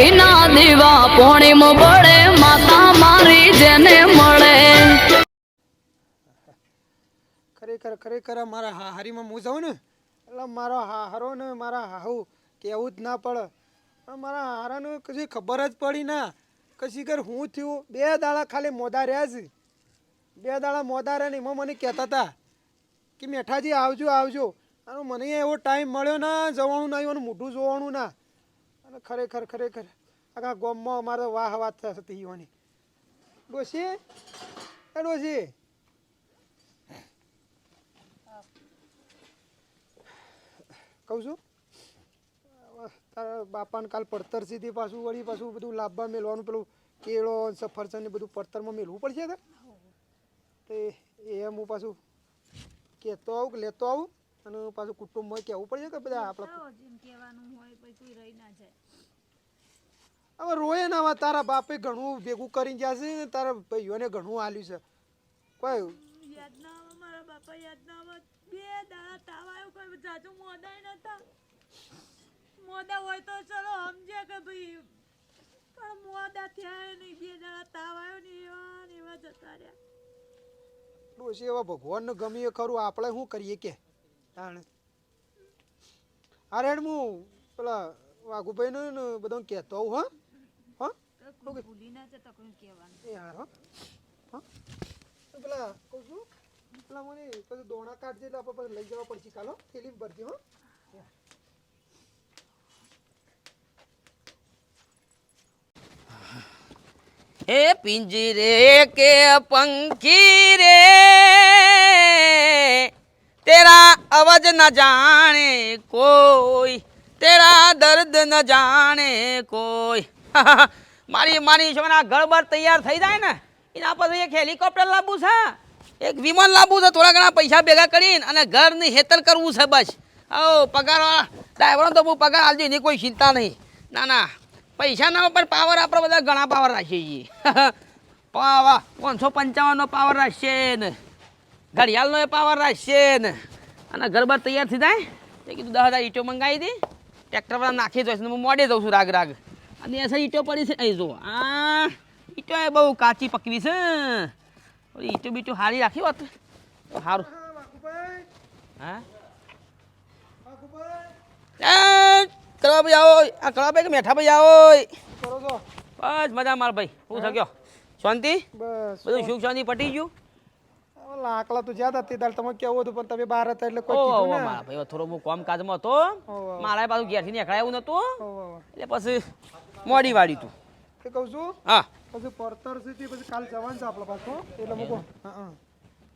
ઘીના દીવા પોણીમ બળે, માતા મારી જેને મળે. ખરેખર ખરેખર મારા હારીમાં હું જાઉં ને? એટલે મારો હારો ને મારા હાહુ કહેવું જ ના પડે. પણ મારા હારાને કશી ખબર જ પડી ના. કશી કર હું થયું? બે દાડા ખાલી મોદા રહ્યા છે. બે દાડા મોદા રહ્યા ને એમાં મને કહેતા હતા કે, મેઠાજી, આવજો આવજો. અને મને એવો ટાઈમ મળ્યો ના, જવાનું ના અને મોઢું જોવાનું ના. અને ખરેખર ખરેખર. આખા ગોમમાં અમારે વાહ વાત થતી હોવાની ડોશી? એ ડોશી? કહું છું? તારા બાપાને કાલ પડતર સીધી પાછું વળી પાછું બધું લાભવા મેળવાનું પેલું કેળો સફરજન ને બધું પડતરમાં મેળવું પડશે તે? એમ હું પાછું કહેતો આવું કે લેતો આવું? અને પાછું કુટુંબમાં કહેવું પડશે કે બધા આપણે જેમ કહેવાનું હોય પછી કોઈ રહી ના જાય. હવે રોય ના હવે તારા બાપે ઘણું ભેગું કરીને ગયા છે ને તારા ભાઈઓને ઘણું હાલ્યું છે. કોઈ યાદ ના આવે મારા બાપા યાદ ના આવે. બે દાડા તાવ આવ્યો કોઈ જાજુ મોદાય નતા. મોદા હોય તો ચલો સમજે કે ભાઈ પણ મોદા થયા નહીં બે દાડા તાવ આવ્યો ને એવા ને એવા જતા રહ્યા. ડોશી એવા ભગવાનને ગમીએ ખરું આપણે શું કરીએ કે? તાણે. અરે હું પેલા વાઘુભાઈ નું બધું કહેતો આવું હા? હા? પેલા કહું છું પેલા મને પછી દોણા કાઢજે એટલે આપણે લઈ જવા પડશે. કાલો થેલી ભરજે હો. હે પિંજરે કે પંખી રે? તેરા અવજ ન જાણે કોઈ તેરા દર્દ ન જાણે કોઈ મારી મારી છોકરા ગળબર તૈયાર થઈ જાય ને એના પછી એક હેલિકોપ્ટર લાવવું છે, એક વિમાન લાવવું છે, થોડા ઘણા પૈસા ભેગા કરીને અને ઘરની હેતર કરવું છે બસ. ઓ પગારવાળા, ડ્રાઈવરનો તો બહુ પગાર આલજો, એની કોઈ ચિંતા નહીં. ના ના, પૈસાના પણ પાવર આપણે બધા ઘણા પાવર રાખીએ છીએ. પાવા, પાંચસો પંચાવનનો પાવર રાખશે ને. ઘડિયાળનો એ પાવર રાખશે ને. અને ઘર બાર તૈયાર થઈ જાય? તે કીધું દસ હજાર ઈંટો મંગાવી દે. ટ્રેક્ટર પર નાખી દઉં હું મોડે જઉં છું રાગ રાગ. અને એસા ઈંટો પડી છે અહીં જો આ ઈંટો એ બહુ કાચી પકવી છે. ઈંટો બીટો સારી રાખી હોત સારું હા? વાઘુભાઈ હા વાઘુભાઈ ભાઈ આવો. આ કળવા ભાઈ કે મેઠા ભાઈ આવો બસ મજા માર ભાઈ. હું થયો? શાંતિ? બધું સુખ શાંતિ પટી ગયું? હવે લાકડા તો જ્યાં હતા તે દાડ તમે કેવું હતું પણ તમે બહાર હતા એટલે કોઈ કીધું ને. ભાઈ થોડો હું કામકાજમાં હતો. મારા પાછું ઘેરથી નીકળાય એવું નતું. એટલે પછી મોડી વાળી તું. તે કહું છું? હા. પછી પરતર સુધી પછી કાલ જવાનું છે આપણે પાછું. એટલે મૂકો. હા હા.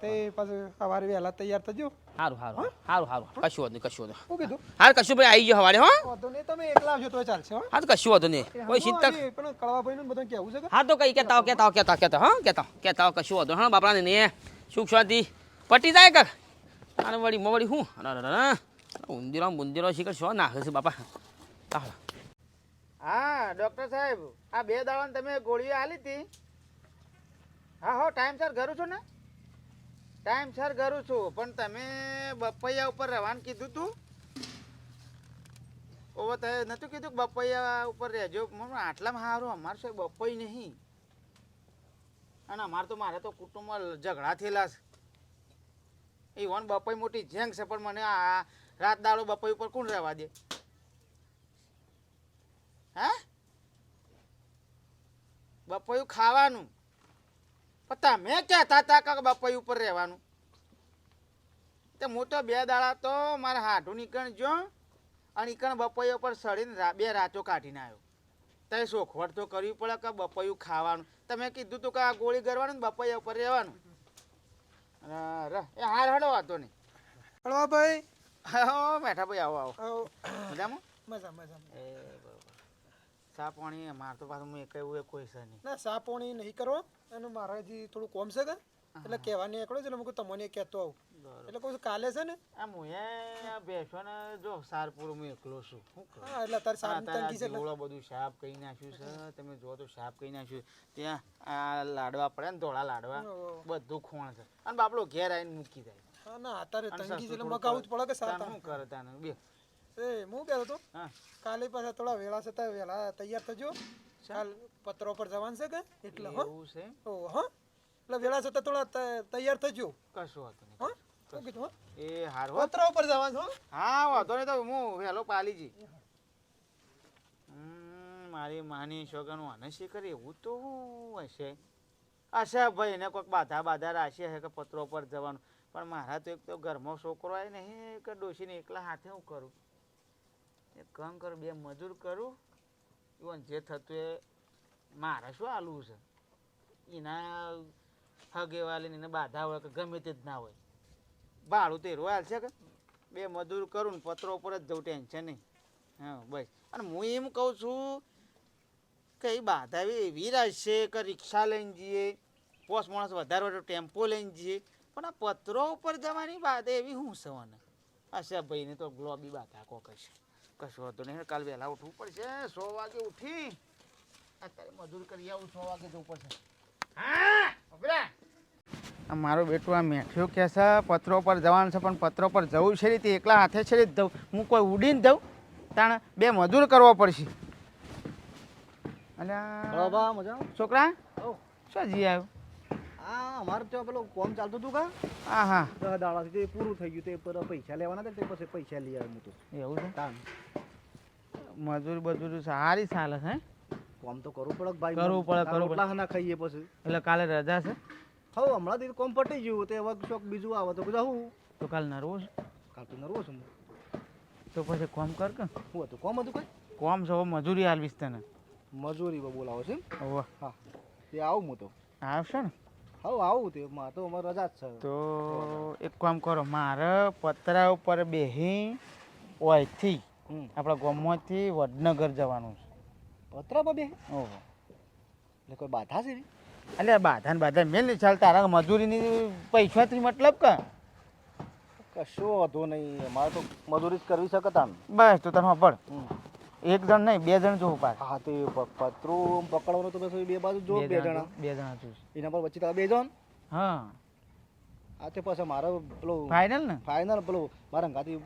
તે પછી સવારે વહેલા તૈયાર થજો. સારું સારું સારું સારું કશું વધુ કશું વધુ શું કીધું? હાર કશું ભાઈ આવી ગયો સવારે હો? વાંધો નહીં તમે એકલા આવજો તો ચાલશે હો. હા તો કશું વધુ નહીં. એ કોઈ ચિંતા પણ કળવા ભાઈ ને બધાને કેવું છે હા તો કઈ કેતા હો, કેતા હો, કહેતા હો, હા કેતા હો, કશું વધુ હા બાપડાને ને. સુખ શાંતિ. પટી જાય કાક અને વળી મો વળી હું ઉંદીરો બુંદીરો શીખર શું નાખે છે બાપા? હા, ડોક્ટર સાહેબ, આ બે દાડાની તમે ગોળીઓ આલી હતી? હા, હો ટાઈમસર ઘરું છું ને? ટાઈમસર ઘરું છું, પણ તમે બપૈયા ઉપર રહેવાનું કીધું તું? ઓવો તે નતું કીધું કે બપૈયા ઉપર રહેજો? આટલામાં સારું અમારે શું બપોઈ નહીં. અને અમારે તો મારે તો કુટુંબમાં ઝઘડા થયેલા છે. એ વન બપોઈ મોટી જેંગ છે, પણ મને આ રાત દાડો બપોઈ ઉપર કોણ રહેવા દે? હે? બપાયું ખાવાનું. પણ તમે કહેતા હતા કે બપાઈ ઉપર રહેવાનું? તે હું બે દાડા તો મારા હાઢું નીકળ જો અને નીકળ બપાઈ ઉપર સડીને બે રાતો કાઢીને આવ્યો. તે સોખવટ તો કરવી પડે કે બપૈયું ખાવાનું. તમે કીધું તું કે આ ગોળી કરવાનું ને બપૈયા ઉપર રહેવાનું. એ હાર હડો વાતો નહીં. કળવાભાઈ હા બેઠા ભાઈ આવો આવો. મજામાં? મજા મજા એ બરોબર. ચા પાણી માર તો પાછું મેં કહ્યું એ કોઈ છે નહીં. ના સા પોણી નહીં કરો. એનું મારાથી હજી થોડું કોમ છે કે? એટલે કહેવા નીકળો એટલે મૂકું તમને કહેતો આવું. એટલે કહું કાલે છે ને? આ હું બેસો ને જો સારપુર હું એકલો છું. હા એટલે તારી આ તંગી છે બધું સાફ કહી નાખ્યું છે તમે જો તો સાફ કહી નાખ્યું ત્યાં આ લાડવા પડે ને ધોળા લાડવા બધું ખોણ છે. અને બાપડો ઘેર આવીને મૂકી જાય. ના અત્યારે તંગી છે એટલે મગાવું જ પડે કે તાન શું કરે તાને બે. એ હું કહેતો હતો હા. કાલે પાછા થોડા વેળા છતાં વેળા તૈયાર થજો. કાલ પત્રો પર જવાનું છે કે? એટલે હો? એવું છે? ઓ હો? એટલે વેળા છતાં થોડા તૈયાર થજો કશું વાંધો નહીં હો? શું કીધું એ હાર હો. ઉપર પર જવાનું હો? હા વાંધો નહીં તો હું વહેલો પાલીજી મારી માની છોકરાનું આને કરી એવું તો હશે. હશે ભાઈ એને કોઈક બાધા બાધા રાખી હશે કે પત્રો પર જવાનું. પણ મારા તો એક તો ઘરમાં છોકરો આવે નહીં કે ડોસીને એકલા હાથે હું કરું? એક કામ કરું બે મજૂર કરું. ઇવન જે થતું એ મારે શું હાલવું છે? એના હગે વાલીને એને બાધા હોય કે ગમે તે જ ના હોય. ભાડું તો રોયાલ છે કે? બે મજૂર કરું ને પત્રો ઉપર જ જવું ટેન્શન નહીં. હા, બસ. અને હું એમ કહું છું કે એ બાધા એવી રહેશે કે રિક્ષા લઈને જઈએ, પોસ માણસ વધારે વધારે ટેમ્પો લઈને જઈએ. પણ આ પત્રો ઉપર જવાની બાધા એવી હું સવાને અચ્છા ભાઈને તો ગ્લોબી બાધા કો કશે કશું હતું નહીં. કાલ વહેલા ઉઠવું પડશે. સો વાગે ઉઠી. અત્યારે મજૂર કરી આવું, સો વાગે જવું પડશે. મારો બેટો આ મેઠ્યો કે છે પત્રો પર જવાનું છે પણ પત્રો પર જવું છે રીતે એકલા હાથે છે રીતે દઉં. હું કોઈ ઉડીને દઉં? તાણ બે મજૂર કરવો પડશે. અને છોકરા? શું જી આવ્યો? હા અમારે ત્યાં પેલું કોમ ચાલતું હતું કા? હા હા. દસ દાડાથી તે પૂરું થઈ ગયું. તે પર પૈસા લેવાના હતા તે પછી પૈસા લઈ આવ્યો હું તો. એવું છે? મજૂર બજૂર સારી ચાલે છે હે? કોમ તો કરવું પડે ભાઈ કરવું પડે, કરવું પડે. ના ખાઈએ પછી. એટલે કાલે રજા છે? હવે હમણાં થી કોમ પટી ગયું તે વર્ક શોક બીજું આવે તો બધા હું તો કાલ નરવો છે? તો નરવો છું હું. તો પછી કોમ કર કે? હું હતું કોમ હતું કઈ? કોમ છે મજૂરી હાલવીશ તને. મજૂરી બોલાવો છે? હવે. હા. તે આવું હું તો. આવશે ને? હવ આવું તે માં તો અમારે રજા જ છે. તો એક કામ કરો મારે પતરા ઉપર બેહી ઓયથી આપણા ગામમાંથી વડનગર જવાનું છે. પર બે ઓહો. એટલે કોઈ બાધા છે? એટલે બાધા ને બાધા મેલ નહીં ચાલ તારા મજૂરીની પૈસાથી મતલબ કે? કશો વાંધો નહીં. અમારે તો મજૂરી જ કરવી શકતા બસ તો તમે પણ એક જણ નહીં બે જણ જોવું પાછ. હા તે પતરું પકડવાનું તો પછી બે બાજુ જો બે જણા બે જણા જોઈશ. એના પર વચ્ચે તારા બે જણ? હા. આ તે પછી મારો પેલું ફાઇનલ ને? ફાઇનલ પેલો મારા અંગાથી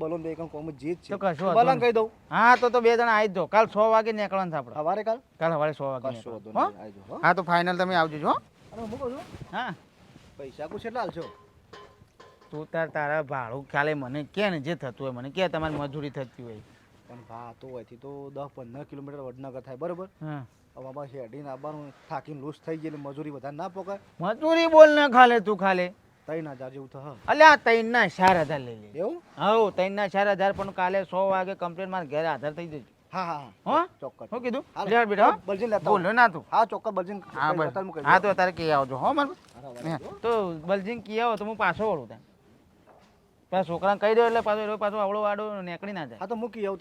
બલોન બે કોમ જીત છે. તો કશો વાંધો કહી દઉં? હા તો તો બે જણા આવી જો કાલ સો વાગે નીકળવાનું છે આપણે સવારે કાલ? કાલ સવારે સો વાગે કશો વાંધો નહીં આવી જો હા. તો ફાઇનલ તમે આવજો જો. અરે હું કહું છું? હા. પૈસા કુછ એટલા હાલશો તું તાર તારા ભાડું ખ્યાલે મને કે ને જે થતું હોય મને કે તમારી મજૂરી થતી હોય. પણ ભા તો હોયથી તો દસ પંદર કિલોમીટર વડનગર થાય બરોબર? હા. આમાં શેરડીને આવવાનું થાકીને લૂસ થઈ ગઈ એટલે મજૂરી વધારે ના પકાય. મજૂરી બોલ ને ખાલે તું ખાલે. ત્રણ હજાર જેવું થશે અલ્યા ત્રણ ના ચાર હજાર લઈ લે. એવું? હવ ત્રણ ના ચાર હજાર પણ કાલે સો વાગે કમ્પ્લેટ મારા ઘરે હાજર થઈ જજો. હા હા હા. ચોક્કસ. શું કીધું? હાલો. બેટા હો. લેતા આવો. ના તું. હા ચોક્કસ બલજીને હા બસ હા તો તારે કી આવજો હો મારું. તો બલજીને કી આવો તો હું પાછો વળું ત્યાં. પાછા છોકરાને કહી દો એટલે પાછો એ પાછો આવડો વાડો નીકળી ના જાય. હા તો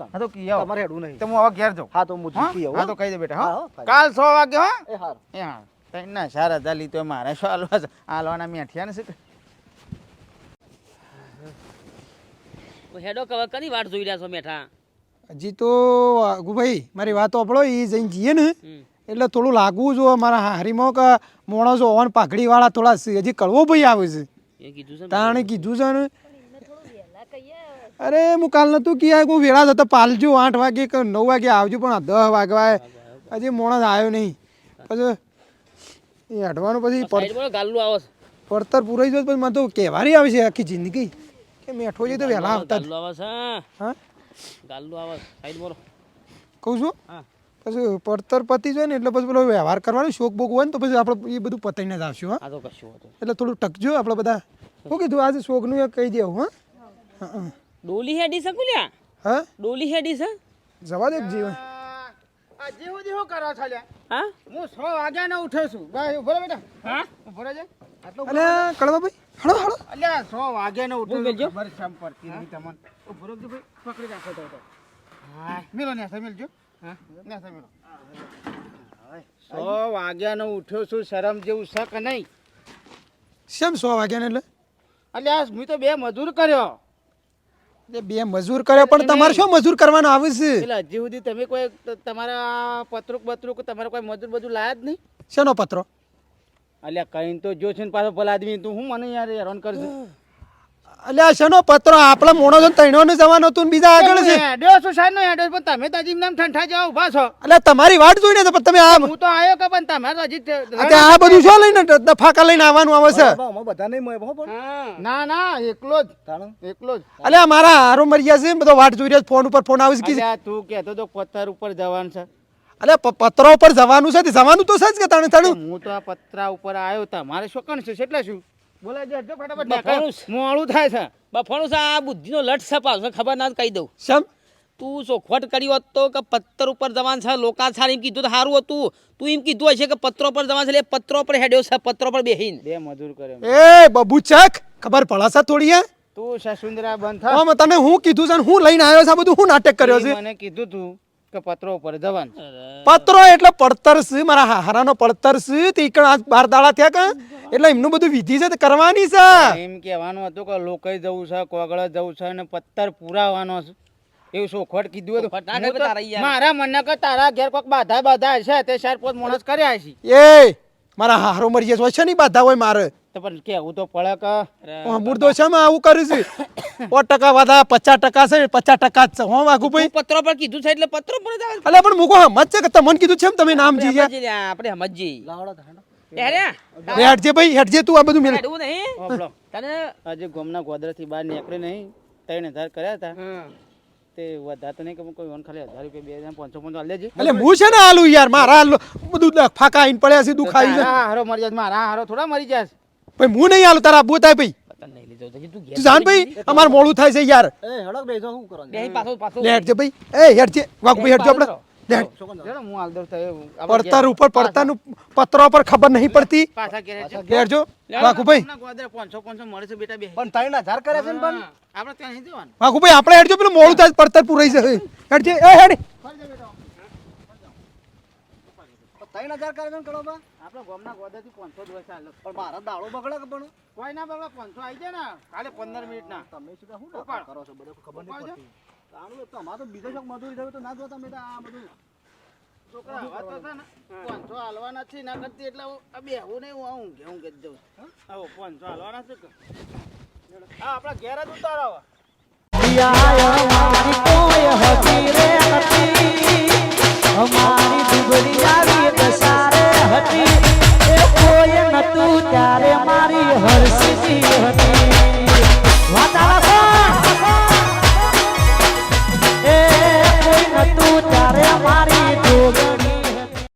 હા તો કી આવો. તમારે હેડું નહીં. તો હું હવે ઘેર જાઉં. હા તો હું હો? હા તો કહી દે બેટા હા, હો હો. કાલ સો વાગે હો? એ હાર. એ હા. ત્રણ ના ચાર હજાર તો મારે શું હાલવા હાલવાના મેઠિયા ને શું હેડો કવર કની વાટ જોઈ રહ્યા છો મેઠા? હજી તો ગુભાઈ મારી વાત આપણો એ જઈને જઈએ ને. એટલે થોડું લાગવું જો મારા હારીમાં કે માણસો ઓન પાઘડી વાળા થોડા. હજી કડવો ભાઈ આવે છે. તાણે કીધું છે ને. અરે હું કાલ નતું કીધું હું વેળા જતા પાલજો આઠ વાગે કે નવ વાગે આવજો પણ દસ વાગવાય હજી મોણસ આવ્યો નહીં. પછી એ હટવાનું પછી પડતર પૂરાઈ જાય પછી મને તો કહેવારી આવે છે આખી જિંદગી. કે મેઠો જે તો વહેલા આવતા. ગાલ્લું આવે છે હા. ગાલ્લું આવે સાઈડ બોલો. કહું છું? હા. પછી પડતર પતી જાય ને એટલે પછી પેલો વ્યવહાર કરવાનો શોખ બોક હોય ને તો પછી આપણે એ બધું પતાઈને જ આવશું હા? આ તો કશું હતું એટલે થોડું ટકજો આપણે બધા. શું કીધું આજે શોકનું એક કહી દેવું હા? હા હા. ડોલી હેડી છે કુલ્યા? હા? ડોલી હેડી છે? જવા દે જીવન. આ જેવું જેવું કરો છો લ્યા હા? હું સો વાગ્યા ને ઉઠ્યો છું બરાબર બેટા. હા? ઊભો રહેજે. અલે કળવાભાઈ હળો હળો અલ્યા સો વાગે ને ઉઠ્યો બોલ ખબર છે એમ પડતી નહીં તમને. ઓ ભરોગજી ભાઈ પકડી રાખો તો તો. હા મેલો ને સા મેલજો. હા. ને સા મેલો. સો વાગ્યાનો ઉઠ્યો છું શરમ જેવું શક કે નહીં? શેમ સો વાગ્યાને એટલે? અલ્યા મેં તો બે મજૂર કર્યો. બે મજૂર કરે પણ તમારે શું મજૂર કરવાનો આવે છે? એટલે હજી સુધી તમે કોઈ તમારા પત્રુક બત્રુક તમારે કોઈ મજૂર બધું લાયા જ નહીં? શેનો પત્રો? અલ્યા કઈ તો જો છે ને પાછો ભલા આદમી તું હું મને યાર હેરાન કરશે અલ્યા શેનો પત્રો? આપણા મોણો છે તૈણો ને જવાનો હતું બીજા આગળ છે. હેડ્યો છું સાહેબ નો હેડ્યો પણ તમે તો હજી નામ ઠંઠા જાવ ઊભા છો. અલ્યા તમારી વાટ જોઈને તો તમે આ હું તો આયો કે પણ તમે તો હજી તે- આ બધું શું લઈને ડ- ફાકા લઈને આવવાનું આવે છે? અમે બધા નહીં મોય હો પણ. ના ના એકલો જ. તાણ? એકલો જ. અલ્યા મારા હારો મરિયા છે બધો વાટ જોઈ રહ્યો ફોન ઉપર ફોન આવી અલ્યા તું કહેતો તો પથ્થર ઉપર જવાનું છે. અલ્યા પ- પત્રો ઉપર જવાનું છે જવાનું તો છે જ કે તાણે તાણું હું તો આ પતરા ઉપર આવ્યો તમારે શું કણ છે? એટલે શું? બોલા જે ફટાફટ બફાણું નીકળો. મોડું થાય છે. બફાણું છે આ બુદ્ધિનો લટ છે ખબર ના કહી દઉં. સમ તું ચોખવટ કરી હોત તો કે પત્તર ઉપર જવાન છે લોકાચાર એમ કીધું તો સારું હતું. તું એમ કીધું હશે કે પત્રો પર જવાન છે એટલે પત્રો પર હેડ્યો છે પત્રો પર બેહીન. બે મજૂર કરે એ બબુ ચક ખબર પડશે થોડી હે? તું સસુંદરા બંધ થા. તને હું કીધું છે હું લઈને આવ્યો છે બધું હું નાટક કર્યો છે? મને કીધું તું. કે પત્રો ઉપર જવાનું. પત્રો એટલે પડતર છે મારા હારાનો પડતર છે તે ઈકણ બાર દાડા થયા કે એટલે એમનું બધું વિધિ છે તે કરવાની છે. એમ કહેવાનું હતું કે લોકો જવું છે કોગળ જવું છે અને પત્તર પુરાવાનો છે. એવું સોખવટ કીધું હતું. મારા મને કે તારા ઘેર કોઈક બાધા બાધા હશે તે ચાર પાંચ માણસ કર્યા છે એ મારા હારો મરી જાય છે નહીં બાધા હોય મારે? તો પણ કેવું તો પડે કે? મુર્દો છે માં આવું કરું છે. સો ટકા વાદા પચાસ ટકા છે પચાસ ટકા જ છે. હો વાઘુ ભાઈ પત્રો પર કીધું છે એટલે પત્રો પર એટલે પણ મૂકો સમજ છે કે તમને કીધું છે તમે નામ જી ગયા આપણે સમજી હેડજે ભાઈ હેડજે તું આ બધું મેળ નહીં. તને આજે ગોમના ગોદરાથી બહાર નીકળે નહીં ત્રણ હજાર કર્યા હતા. તે વધારે તો નહીં કે કોઈ વન ખાલી હજાર રૂપિયા બે હજાર પાંચસો પાંચસો છે એટલે હું છે ને આલુ યાર મારા આલુ બધું ફાકા આઈને પડ્યા છે દુખાઈ છે હારો મરી જાય મારા હારો થોડા મરી જાય ભાઈ હું નહીં આલું તારા આબુ થાય ભાઈ. તો જાણ ભાઈ અમાર મોડું થાય છે યાર. એ હડક બેસો શું કરવાનું બેહી પાછો પાછો. લે હેડજે ભાઈ. એ હેડજે વાઘ ભાઈ આપણે હેડ. ચલો હું પડતર ઉપર પડતાનું પત્રો પર ખબર નહીં પડતી. પણ ત્રણ હજાર કરે છે પણ? આપણે ત્યાં નહીં જવાનું. વાઘુ ભાઈ આપણે હેડજો પેલું મોડું થાય પડતર પૂરાઈ જશે. હેડજે એ હેડ. ત્રણ હજાર કર્યા છે કરો બા? આપણે ગોમના ગોદરાથી પાંચસો જ હોય ચાલો પણ મારા દાડો બગડે કે પણ? કોઈ ના બગડે પાંચસો આવી જાય ને. કાલે પંદર મિનિટ ના તમે શું શું કરો છો? બધું ખબર નહીં પડતી. તાણું તો અમારે તો બીજો શોખ મજૂરી થયું તો ના જોતા મેં આ બધું. છોકરા હવે તો છે ને પાંચસો હાલવાના છે ના કરતી એટલે હું આ બેહું નહીં હું ઊંઘે ઊંઘે જ જઉં છું. પાંચસો હાલવાના છે હા આપણા ઘેર જ ઉતારો હવે અમારી દુબળી આવી દસારે હતી. એ કોઈ નતું ત્યારે